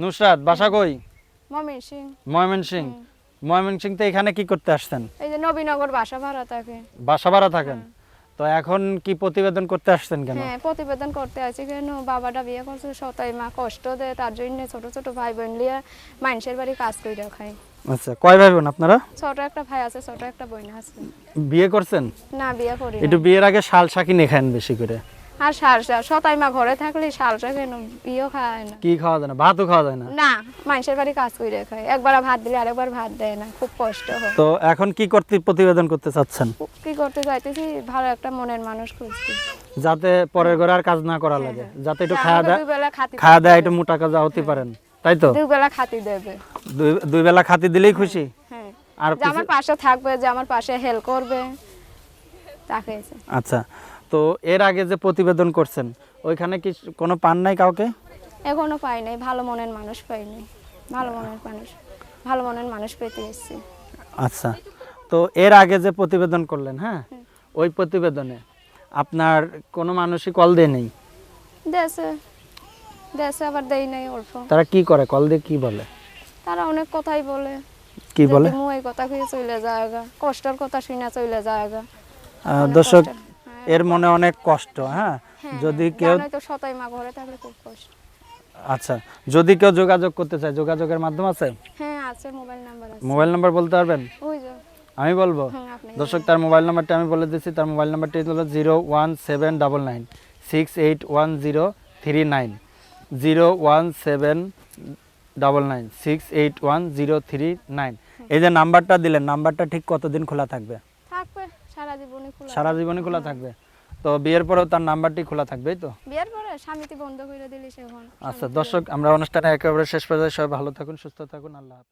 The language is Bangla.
নুসরাত। বাসা কই? মমিন সিং ময়মনসিং ময়মনসিং তো এখানে কি করতে আসছেন? এই যে নবীনগর বাসা ভাড়া থাকে। বাসা ভাড়া থাকেন? তো এখন কি প্রতিবেদন করতে আসছেন কেন? হ্যাঁ প্রতিবেদন করতে আছি কেন? বাবাটা বিয়ে করছে সতাই মা কষ্ট দেয় তার জন্য ছোট ছোট ভাই বোন লিয়ে মানুষের বাড়ি কাজ করে খাই আচ্ছা কয় ভাই বোন আপনারা? ছোট একটা ভাই আছে ছোট একটা বোন আছে। বিয়ে করছেন? না বিয়ে করি একটু বিয়ের আগে শাল শাকি নেখান বেশি করে। আর ঘরে থাকলে কেন খায় না? কি খাওয়া যায় না? ভাতও খাওয়া যায় না? না মানুষের বাড়ি কাজ করে খায়। একবার ভাত দিলে আরেকবার ভাত দেয় না খুব কষ্ট হয়। তো এখন কি করতে প্রতিবেদন করতে চাচ্ছেন? কি করতে চাইতেছি ভালো একটা মনের মানুষ খুঁজছি। যাতে পরের ঘরে আর কাজ না করা লাগে যাতে একটু খাওয়া দাওয়া খাতি খাওয়া দাওয়া একটু মোটা কাজা হতে পারেন। তাই তো? দুই বেলা খাতি দেবে। দুই দুই বেলা খাতি দিলেই খুশি? হ্যাঁ। আর আমার পাশে থাকবে যে আমার পাশে হেল্প করবে। তাকে আচ্ছা তো এর আগে যে প্রতিবেদন করছেন ওইখানে কি কোনো পান নাই কাউকে? এখনও পাই নাই ভালো মনের মানুষ পাই নাই। ভালো মনের মানুষ ভালো মনের মানুষ পেতে এসেছি। আচ্ছা তো এর আগে যে প্রতিবেদন করলেন হ্যাঁ? ওই প্রতিবেদনে আপনার কোনো মানুষই কল দেয় নেই? দেশে দেশে আবার দেই নাই অল্প। তারা কি করে কল দিয়ে কি বলে? তারা অনেক কথাই বলে। কি বলে? মু এই কথা খেয়ে চলে যায়গা কষ্টের কথা শুনে চলে যায়গা দর্শক এর মনে অনেক কষ্ট। হ্যাঁ? যদি কেউ সতাই মা ঘরে থাকলে খুব কষ্ট। আচ্ছা যদি কেউ যোগাযোগ করতে চায় যোগাযোগের মাধ্যম আছে? হ্যাঁ আছে মোবাইল নাম্বার আছে। মোবাইল নাম্বার বলতে পারবেন? ওই যে। আমি বলব? হ্যাঁ দর্শক তার মোবাইল নাম্বারটা আমি বলে দিচ্ছি তার মোবাইল নাম্বারটি হলো zero one seven double nine six eight one zero three nine zero one seven double nine six eight one zero three nine. এই যে নাম্বারটা দিলেন নাম্বারটা ঠিক কতদিন খোলা থাকবে? জীবনই খোলা সারা জীবনই খোলা থাকবে। তো বিয়ের পরেও তার নাম্বারটি খোলা থাকবে তো? বিয়ের পরে স্বামীটি বন্ধ করে দিলে সে আচ্ছা দর্শক আমরা অনুষ্ঠানে একেবারে শেষ পর্যায়ে সবাই ভালো থাকুন সুস্থ থাকুন আল্লাহ হাফেজ।